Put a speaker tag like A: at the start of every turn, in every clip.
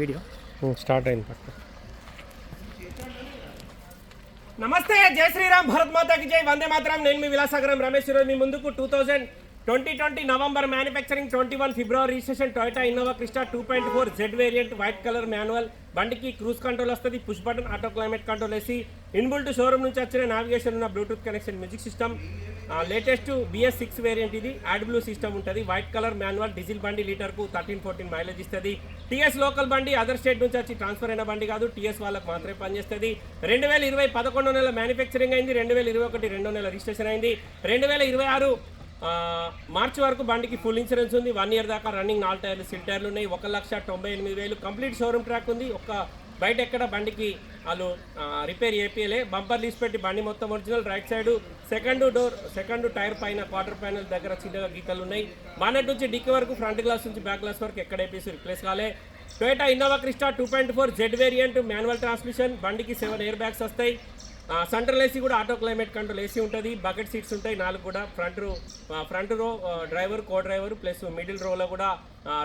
A: Video.
B: Start అయింది పక్క.
C: నమస్తే జై శ్రీరామ్ భరత్ మాతాకి జై వందే మాత్రం. నేను మీ విలాసాగరం రమేష్ ఈరోజు మీ ముందుకు. Two thousand twenty twenty November manufacturing twenty one February registration Toyota Innova Crysta two point four Z variant white colour manual. బండికి క్రూజ్ కంట్రోల్ వస్తుంది push button auto climate control వేసి ఇన్బుల్ట్ షోరూమ్ నుంచి వచ్చిన నావిగేషన్ ఉన్న Bluetooth connection music system. Latest BS six variant ఇది AdBlue system ఉంటుంది. White colour manual diesel బండి లీటర్కు థర్టీన్ ఫోర్టీన్ మైలేజ్ ఇస్తుంది. టీఎస్ లోకల్ బండి అదర్ స్టేట్ నుంచి వచ్చి ట్రాన్స్ఫర్ అయిన బండి కాదు టీఎస్ వాళ్ళకి మాత్రమే పనిచేస్తుంది. రెండు వేల ఇరవై పదకొండో నెల మ్యానుఫ్యాక్చరింగ్ అయింది రెండు వేల ఇరవై ఒకటి రెండో నెల రిజిస్ట్రేషన్ అయింది. రెండు వేల ఇరవై ఆరు మార్చి వరకు బండికి ఫుల్ ఇన్సూరెన్స్ ఉంది. వన్ ఇయర్ దాకా రన్నింగ్ నాలుగు టైర్లు సిల్ టైర్లు ఉన్నాయి. ఒక లక్ష తొంభై ఎనిమిది వేలు కంప్లీట్ షోరూమ్ ట్రాక్ ఉంది. ఒక బయట ఎక్కడ బండికి వాళ్ళు రిపేర్ చేపియలే. బంపర్ లీస్ పెట్టి బండి మొత్తం original right side. Second door second tyre పైన క్వార్టర్ ప్యానల్ దగ్గర చిన్నగా గీతలు ఉన్నాయి. బానెట్ నుంచి డిక్కి వరకు ఫ్రంట్ గ్లాస్ నుంచి బ్యాక్ గ్లాస్ వరకు ఎక్కడ వేపేసి రిప్లేస్ కాలే. Toyota Innova Crysta two point four Z variant manual transmission. బండికి సెవెన్ ఎయిర్ బ్యాగ్స్ వస్తాయి. సెంట్రల్ ఏసీ కూడా ఆటో క్లైమేట్ కంట్రోల్ ఏసీ ఉంటుంది బకెట్ సీట్స్ ఉంటాయి నాలుగు కూడా. Front row front row driver co driver plus middle రోలో కూడా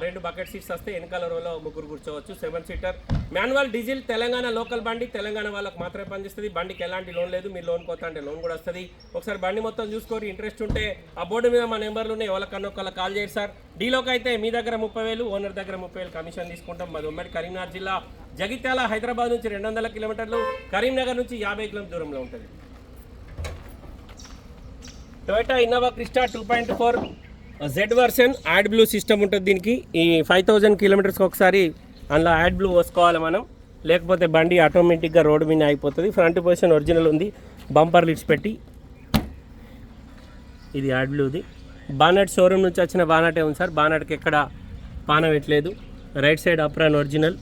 C: రెండు బకెట్ సీట్స్ వస్తే వెనకాల రోలో ముగ్గురు కూర్చోవచ్చు. Seven seater manual diesel Telangana local బండి. తెలంగాణ వాళ్ళకి మాత్రమే పనిచేస్తుంది. బండికి ఎలాంటి లోన్ లేదు. మీరు లోన్ కొత్త అంటే లోన్ కూడా వస్తుంది. ఒకసారి బండి మొత్తం చూసుకోరు. ఇంట్రెస్ట్ ఉంటే ఆ బోర్డు మీద మా నెంబర్లు ఉన్నాయి. ఎవరికన్నా ఒకళ్ళ కాల్ చేయండి సార్. డీలోకి అయితే మీ దగ్గర ముప్పై వేలు ఓనర్ దగ్గర ముప్పై వేలు కమిషన్ తీసుకుంటాం. మాది ఉమ్మడి కరీంనగర్ జిల్లా. జగిత్యాల హైదరాబాద్ నుంచి రెండు వందల కిలోమీటర్లు. కరీంనగర్ నుంచి యాభై కిలోమీటర్ దూరంలో ఉంటుంది. Toyota Innova Crysta two point four Z version AdBlue system ఉంటుంది దీనికి. ఈ ఫైవ్ థౌజండ్ కిలోమీటర్స్కి ఒకసారి అందులో యాడ్ బ్లూ వేసుకోవాలి మనం. లేకపోతే బండి ఆటోమేటిక్గా రోడ్డు మీద అయిపోతుంది ఫ్రంట్ పొజిషన్ ఒరిజినల్ ఉంది. బంపర్ లిడ్స్ పెట్టి. ఇది యాడ్ బ్లూది బానట్ షోరూమ్ నుంచి వచ్చిన బానటే ఉంది సార్? బానట్కి ఎక్కడ పాన పెట్టలేదు right side apron original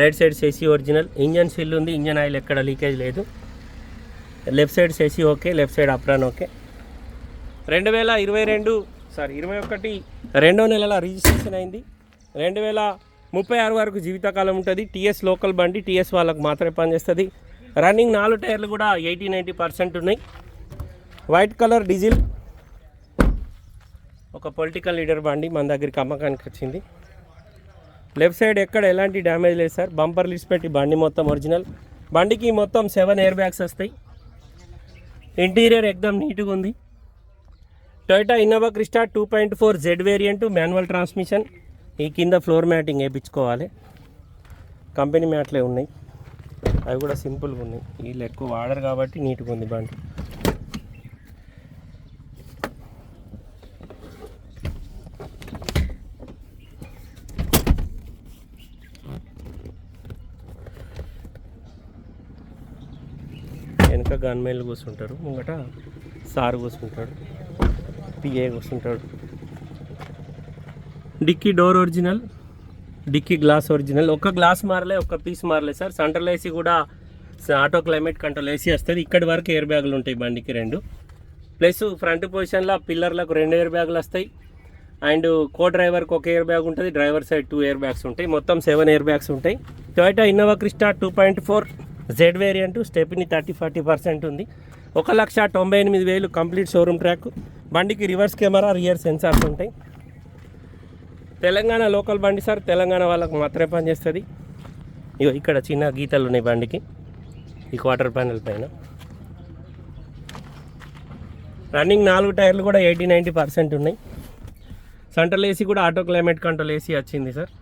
C: right side chassis original engine seal ఉంది. ఇంజన్ ఆయిల్ ఎక్కడ లీకేజ్ లేదు. Left side chassis okay left side apron okay రెండు వేల ఇరవై రెండు సారీ ఇరవై ఒకటి రెండో నెలల రిజిస్ట్రేషన్ అయింది. రెండు వేల ముప్పై ఆరు వరకు జీవితకాలం ఉంటుంది. టీఎస్ లోకల్ బండి టీఎస్ వాళ్ళకు మాత్రమే పనిచేస్తుంది. రన్నింగ్ నాలుగు టైర్లు కూడా ఎయిటీ నైంటీ పర్సెంట్ ఉన్నాయి. వైట్ కలర్ డీజిల్ ఒక పొలిటికల్ లీడర్ బండి మన దగ్గరికి అమ్మకానికి వచ్చింది. లెఫ్ట్ సైడ్ ఎక్కడ ఎలాంటి డ్యామేజ్ లేదు సార్. బంపర్ లిస్ట్ పెట్టి బండి మొత్తం ఒరిజినల్. బండికి మొత్తం సెవెన్ ఎయిర్ బ్యాగ్స్ వస్తాయి. ఇంటీరియర్ ఎక్దమ్ నీట్గా ఉంది. Toyota Innova Crysta two point four Z variant manual transmission ఈ కింద ఫ్లోర్ మ్యాటింగ్ వేయించుకోవాలి. కంపెనీ మ్యాట్లే ఉన్నాయి. అవి కూడా సింపుల్గా ఉన్నాయి. వీళ్ళు ఎక్కువ వాడరు కాబట్టి నీట్గా ఉంది బండి. వెనక గన్మేలు కూర్చుంటారు. ముంగట సార్ కూర్చుంటాడు. పిఏ వస్తుంటాడు. Dickey door original dickey glass original ఒక గ్లాస్ మారలే ఒక పీస్ మారలే సార్. సెంట్రల్ ఏసీ కూడా ఆటో క్లైమేట్ కంట్రోల్ ఏసీ వస్తుంది. ఇక్కడి వరకు ఎయిర్ బ్యాగులు ఉంటాయి బండికి రెండు. ప్లస్ ఫ్రంట్ పొజిషన్లో పిల్లర్లకు రెండు ఎయిర్ బ్యాగులు వస్తాయి. అండ్ కో డ్రైవర్కి ఒక ఎయిర్ బ్యాగ్ ఉంటుంది. Driver side two air bags ఉంటాయి. మొత్తం సెవెన్ ఎయిర్ బ్యాగ్స్ ఉంటాయి. Toyota Innova Crysta two point four Z variant stepney thirty forty percent ఉంది. ఒక లక్ష తొంభై ఎనిమిది వేలు కంప్లీట్ షోరూమ్ ట్రాక్ బండికి రివర్స్ కెమెరా రియర్ సెన్సార్స్ ఉంటాయి. తెలంగాణ లోకల్ బండి సార్ తెలంగాణ వాళ్ళకు మాత్రమే పనిచేస్తుంది. ఇగో ఇక్కడ చిన్న గీతలు ఉన్నాయి బండికి ఈ క్వార్టర్ ప్యానల్ పైన. రన్నింగ్ నాలుగు టైర్లు కూడా ఎయిటీ నైంటీ పర్సెంట్ ఉన్నాయి. సెంట్రల్ ఏసీ కూడా ఆటో క్లైమేట్ కంట్రోల్ ఏసీ వచ్చింది సార్.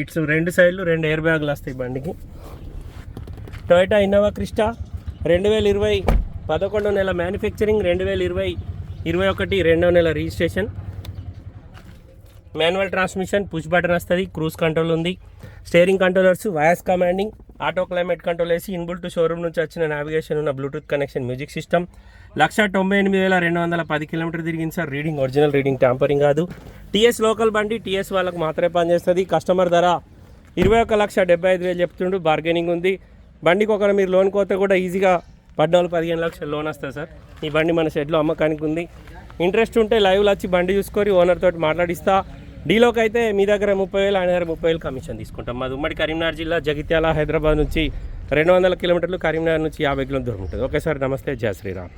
C: ఇట్స్ రెండు సైడ్లు రెండు ఎయిర్ బ్యాగులు వస్తాయి బండికి. టొయోటా ఇన్నోవా క్రిస్టా రెండు వేల ఇరవై పదకొండో నెల మ్యానుఫ్యాక్చరింగ్ రెండు వేల ఇరవై ఇరవై ఒకటి రెండో నెల registration. Manual transmission push button వస్తుంది క్రూజ్ కంట్రోల్ ఉంది. Steering controllers voice commanding auto climate control వేసి ఇన్బుల్ట్ షోరూమ్ నుంచి వచ్చిన నావిగేషన్ ఉన్న Bluetooth connection music system. Lakh తొంభై ఎనిమిది వేల రెండు వందల పది కిలోమీటర్ తిరిగింది sir. Reading original reading tampering కాదు. టీఎస్ లోకల్ బండి టీఎస్ వాళ్ళకి మాత్రమే పనిచేస్తుంది. కస్టమర్ ధర ఇరవై ఒక లక్ష డెబ్బై ఐదు వేలు చెప్తుండు. బార్గెనింగ్ ఉంది. బండికి ఒకరు మీరు లోన్ కోతే కూడా ఈజీగా పద్నాలుగు పదిహేను లక్షలు లోన్ వస్తుంది సార్. ఈ బండి మన షెడ్లో అమ్మకానికి ఉంది. ఇంట్రెస్ట్ ఉంటే లైవ్లో వచ్చి బండి చూసుకొని ఓనర్ తోటి మాట్లాడిస్తా. డీలోకి అయితే మీ దగ్గర ముప్పై వేలు ఆయన దగ్గర ముప్పై వేలు కమిషన్ తీసుకుంటాం. మాది ఉమ్మడి కరీంనగర్ జిల్లా జగిత్యాల హైదరాబాద్ నుంచి రెండు వందల కిలోమీటర్లు కరీంనగర్ నుంచి యాభై కిలోమీటర్ దూరం ఉంటుంది. ఓకే సార్ నమస్తే. జయ శ్రీరామ్.